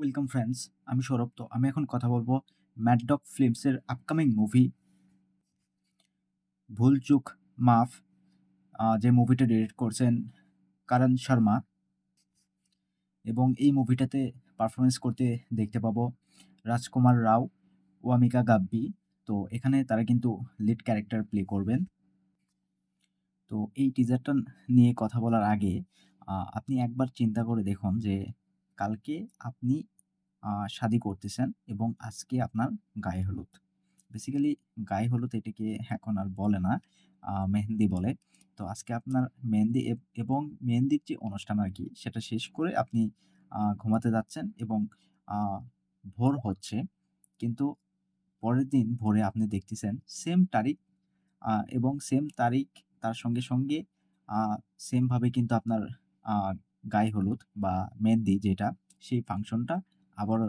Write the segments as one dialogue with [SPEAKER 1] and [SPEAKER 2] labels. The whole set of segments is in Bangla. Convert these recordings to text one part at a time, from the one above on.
[SPEAKER 1] ওয়েলকাম ফ্রেন্ডস আমি সৌরভ তো। আমি এখন কথা বলব ম্যাড ডগ ফিল্মসের আপকামিং মুভি ভুল চুক, মাফ। যে মুভিটা ডিরেক্ট করছেন কারণ শর্মা। এবং এই মুভিটাতে পারফরমেন্স করতে দেখতে পাবো রাজকুমার রাও ওয়ামিকা গাব্বি। তো এখানে তারা কিন্তু লিড ক্যারেক্টার প্লে করবেন। তো এই টিজারটা নিয়ে কথা বলার আগে আপনি একবার চিন্তা করে দেখুন যে কালকে আপনি শাদি করতেছেন এবং আজকে আপনার গায়ে হলুদ। বেসিক্যালি গায়ে হলুদ এটাকে এখন আর বলে না মেহেন্দি বলে। তো আজকে আপনার মেহেন্দি এব- মেহেন্দির যে অনুষ্ঠান আর কি, সেটা শেষ করে আপনি ঘুমাতে যাচ্ছেন এবং ভোর হচ্ছে। কিন্তু পরের দিন ভোরে আপনি দেখতেছেন সেম তারিখ এবং সেম তারিখ তার সঙ্গে সঙ্গে সেমভাবে কিন্তু আপনার গায়ে হলুদ বা মেহেন্দি যেটা, সেই ফাংশনটা আবার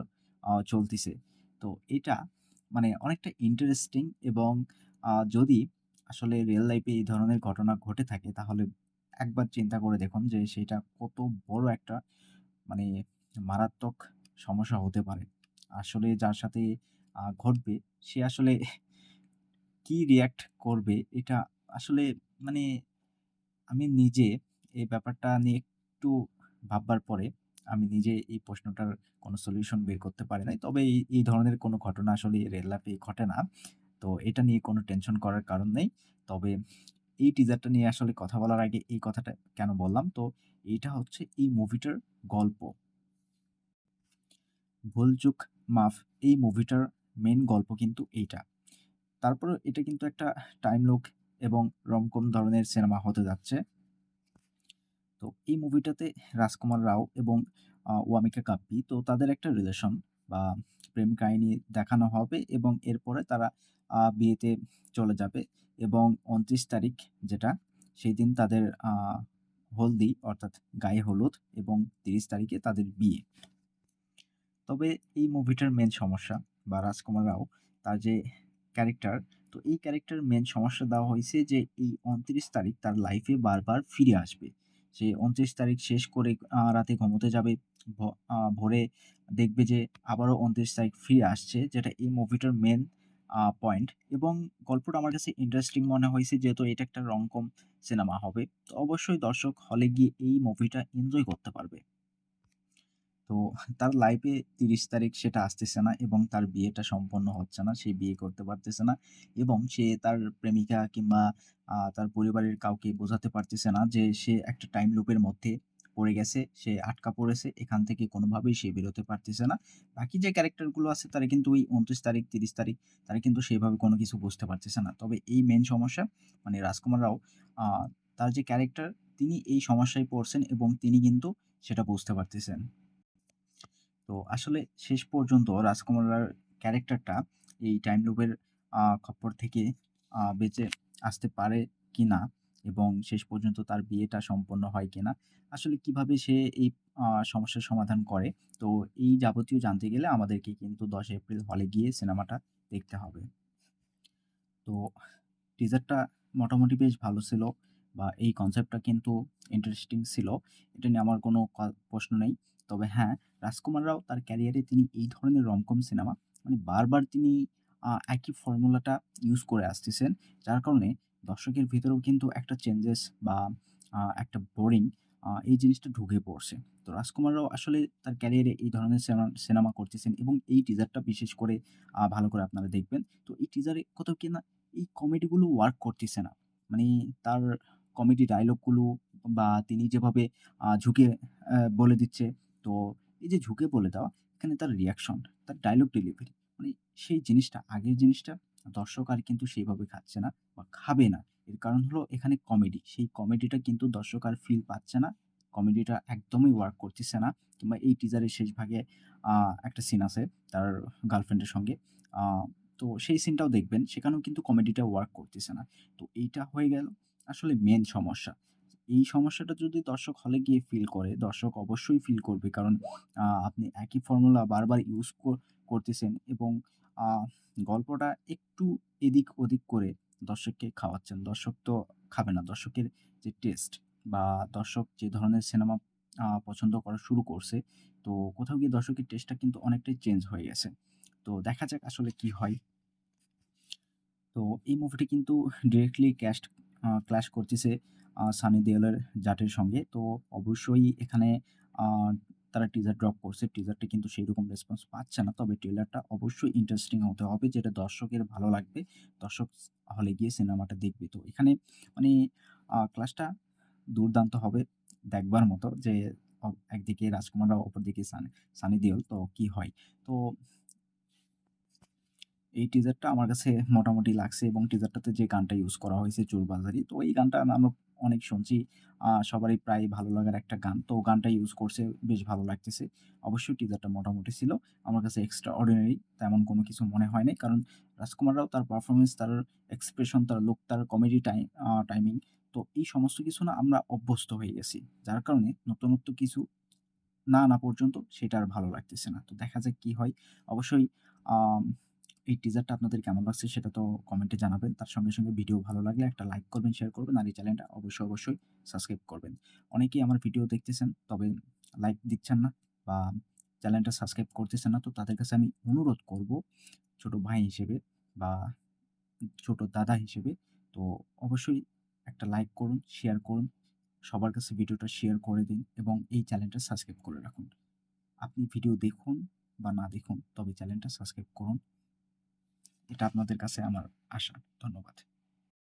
[SPEAKER 1] চলতেছে। তো এটা মানে অনেকটা ইন্টারেস্টিং এবং যদি আসলে রিয়েল লাইফে এই ধরনের ঘটনা ঘটে থাকে, তাহলে একবার চিন্তা করে দেখুন যে সেটা কত বড় একটা মানে মারাত্মক সমস্যা হতে পারে। আসলে যার সাথে ঘটবে, সে আসলে কি রিঅ্যাক্ট করবে, এটা আসলে মানে আমি নিজে এই ব্যাপারটা নিয়ে একটু ভাববার পরে আমি নিজে এই প্রশ্নটার কোনো সলিউশন বের করতে পারি নাই। তবে এই, এই ধরনের কোনো ঘটনা আসলে রিয়েল লাইফে ঘটে না। তো এটা নিয়ে কোনো টেনশন করার কারণ নেই। তবে এই টিজারটা নিয়ে আসলে কথা বলার আগে এই কথাটা কেন বললাম? তো এইটা হচ্ছে এই মুভিটার গল্প। 'ভুল চুক মাফ' এই মুভিটার মেন গল্প কিন্তু এইটা। তারপরেও এটা কিন্তু একটা টাইম লুক এবং রমকম ধরনের সিনেমা হতে যাচ্ছে। তো এই মুভিটাতে রাজকুমার রাও এবং ওয়ামিকা কাপ্পি তো তাদের একটা রিলেশন বা প্রেম কাহিনী দেখানো হবে এবং এরপরে তারা বিয়েতে চলে যাবে এবং ২৯ তারিখ যেটা সেই দিন তাদের হলদি অর্থাৎ গায়ে হলুদ এবং ৩০ তারিখে তাদের বিয়ে। তবে এই মুভিটার মেন সমস্যা বা রাজকুমার রাও তার যে ক্যারেক্টার, তো এই ক্যারেক্টারের মেন সমস্যা দেওয়া হয়েছে যে এই ২৯ তারিখ তার লাইফে বারবার ফিরে আসবে। সে ২৯ তারিখ শেষ করে রাতে ঘুমোতে যাবে। ভোরে দেখবে যে আবারও ২৯ তারিখ ফিরে আসছে, যেটা এই মুভিটার মেন পয়েন্ট এবং গল্পটা আমার কাছে ইন্টারেস্টিং মনে হয়েছে, যেহেতু এটা একটা রংকম সিনেমা হবে। তো অবশ্যই দর্শক হলে গিয়ে এই মুভিটা এনজয় করতে পারবে। তো তার লাইফে ৩০ তারিখ সেটা আসতেছে না এবং তার বিয়েটা সম্পন্ন হচ্ছে না। সে বিয়ে করতে পারতেছে না এবং সে তার প্রেমিকা কিংবা তার পরিবারের কাউকে বোঝাতে পারতেছে না যে সে একটা টাইম লুপের মধ্যে পড়ে গেছে। সে আটকা পড়েছে। এখান থেকে কোনোভাবেই সে বেরোতে পারতেছে না। বাকি যে ক্যারেক্টারগুলো আছে তারা কিন্তু ওই ২৯ তারিখ, ৩০ তারিখ তারা কিন্তু সেভাবে কোনো কিছু বুঝতে পারতেছে না। তবে এই মেন সমস্যা মানে রাজকুমার রাও তার যে ক্যারেক্টার তিনি এই সমস্যায় পড়ছেন এবং তিনি কিন্তু সেটা বুঝতে পারতেছেন। তো আসলে শেষ পর্যন্ত রাজকুমারার ক্যারেক্টারটা এই টাইম লুপের খপ্পর থেকে বেঁচে আসতে পারে কি না এবং শেষ পর্যন্ত তার বিয়েটা সম্পন্ন হয় কিনা? আসলে কীভাবে সে এই সমস্যার সমাধান করে? তো এই যাবতীয় জানতে গেলে আমাদেরকে কিন্তু ১০ এপ্রিল হলে গিয়ে সিনেমাটা দেখতে হবে। তো টিজারটা মোটামুটি বেশ ভালো ছিল বা এই কনসেপ্টটা কিন্তু ইন্টারেস্টিং ছিল। এটা নিয়ে আমার কোনো প্রশ্ন নেই। তবে হ্যাঁ, রাজকুমার রাও তার ক্যারিয়ারে তিনি এই ধরনের রমকম সিনেমা মানে বারবার তিনি একই ফর্মুলাটা ইউজ করে আসতেছেন। যার কারণে দর্শকের ভিতরেও কিন্তু একটা চেঞ্জেস বা একটা বোরিং এই জিনিসটা ঢুকে পড়ছে। তো রাজকুমার রাও আসলে তার ক্যারিয়ারে এই ধরনের সিনেমা করতেছেন এবং এই টিজারটা বিশেষ করে ভালো করে আপনারা দেখবেন। তো এই টিজারে কোথাও কি না এই কমেডিগুলো ওয়ার্ক করতেছে না। মানে তার কমেডি ডায়ালগগুলো বা তিনি যেভাবে ঝুঁকে বলে দিচ্ছে, তো এই যে ঝুঁকে বলে দেওয়া, এখানে তার রিয়াকশন তার ডায়লগ ডেলিভারি মানে সেই জিনিসটা, আগের জিনিসটা দর্শক আর কিন্তু সেইভাবে খাচ্ছে না বা খাবে না। এর কারণ হলো এখানে কমেডি। সেই কমেডিটা কিন্তু দর্শক আর ফিল পাচ্ছে না। কমেডিটা একদমই ওয়ার্ক করতেছে না। কিংবা এই টিজারের শেষ ভাগে একটা সিন আছে তার গার্লফ্রেন্ডের সঙ্গে। তো সেই সিনটাও দেখবেন। সেখানেও কিন্তু কমেডিটা ওয়ার্ক করতেছে না। তো এইটা হয়ে গেল আসলে মেন সমস্যা। এই সমস্যাটা যদি দর্শক হলে গিয়ে ফিল করে, দর্শক অবশ্যই ফিল করবে। কারণ আপনি একই ফর্মুলা বারবার ইউজ করতেছেন এবং গল্পটা একটু এদিক-ওদিক করে দর্শককে খাওয়াচ্ছেন। দর্শক তো খাবে না। দর্শকের যে টেস্ট বা দর্শক যে ধরনের সিনেমা পছন্দ করা শুরু করছে। তো কোথাও গিয়ে দর্শকের টেস্টটা কিন্তু অনেকটাই চেঞ্জ হয়ে গেছে। তো দেখা যাক আসলে কি হয়। তো এই মুভিটি কিন্তু ডিরেক্টলি ক্যাস্ট ক্ল্যাশ করতেছে সানি দেওয়ালের জাটের সঙ্গে। তো অবশ্যই এখানে তারা টিজার ড্রপ করছে। টিজারটি কিন্তু সেই রকম রেসপন্স পাচ্ছে না। তবে ট্রেলারটা অবশ্যই ইন্টারেস্টিং হতে হবে, যেটা দর্শকের ভালো লাগবে। দর্শক হলে গিয়ে সিনেমাটা দেখবে। তো এখানে মানে ক্লাসটা দুর্দান্ত হবে দেখবার মতো যে একদিকে রাজকুমার অপরদিকে সানি সানি দেওল তো কি হয়। তো এই টিজারটা আমার কাছে মোটামুটি লাগছে এবং টিজারটাতে যে গানটা ইউজ করা হয়েছে চোরবাজারি। তো এই গানটা আমরা অনেক শুনছি। সবারই প্রায় ভালো লাগার একটা গান। তো গানটা ইউজ করছে বেশ ভালো লাগতেছে। অবশ্যই টিজারটা মোটামুটি ছিল। আমার কাছে এক্সট্রা অর্ডিনারি তেমন কোনো কিছু মনে হয় নাই। কারণ রাজকুমার রাও তার পারফরমেন্স তার এক্সপ্রেশন, তার লুক, তার কমেডি টাইম টাইমিং তো এই সমস্ত কিছু না আমরা অভ্যস্ত হয়ে গেছি। যার কারণে নতুনত্ব কিছু না না পর্যন্ত সেটা আর ভালো লাগতেছে না। তো দেখা যাক কি হয়। অবশ্যই এই টিজারটা আপনাদের কেমন লাগছে সেটা তো কমেন্টে জানাবেন। তার সঙ্গে, সঙ্গে ভিডিও ভালো লাগলে একটা লাইক করবেন, শেয়ার করবেন আর এই চ্যানেলটা অবশ্যই, অবশ্যই সাবস্ক্রাইব করবেন। অনেকেই আমার ভিডিও দেখতেছেন তবে লাইক দিচ্ছেন না বা চ্যানেলটা সাবস্ক্রাইব করতেছেন না। তো তাদের কাছে আমি অনুরোধ করব ছোট ভাই হিসেবে বা ছোট দাদা হিসেবে তো অবশ্যই একটা লাইক করুন, শেয়ার করুন। সবার কাছে ভিডিওটা শেয়ার করে দিন এবং এই চ্যানেলটা সাবস্ক্রাইব করে রাখুন। আপনি ভিডিও দেখুন বা না দেখুন তবে চ্যানেলটা সাবস্ক্রাইব করুন। এটা আপনাদের কাছে আমার আশা। ধন্যবাদ।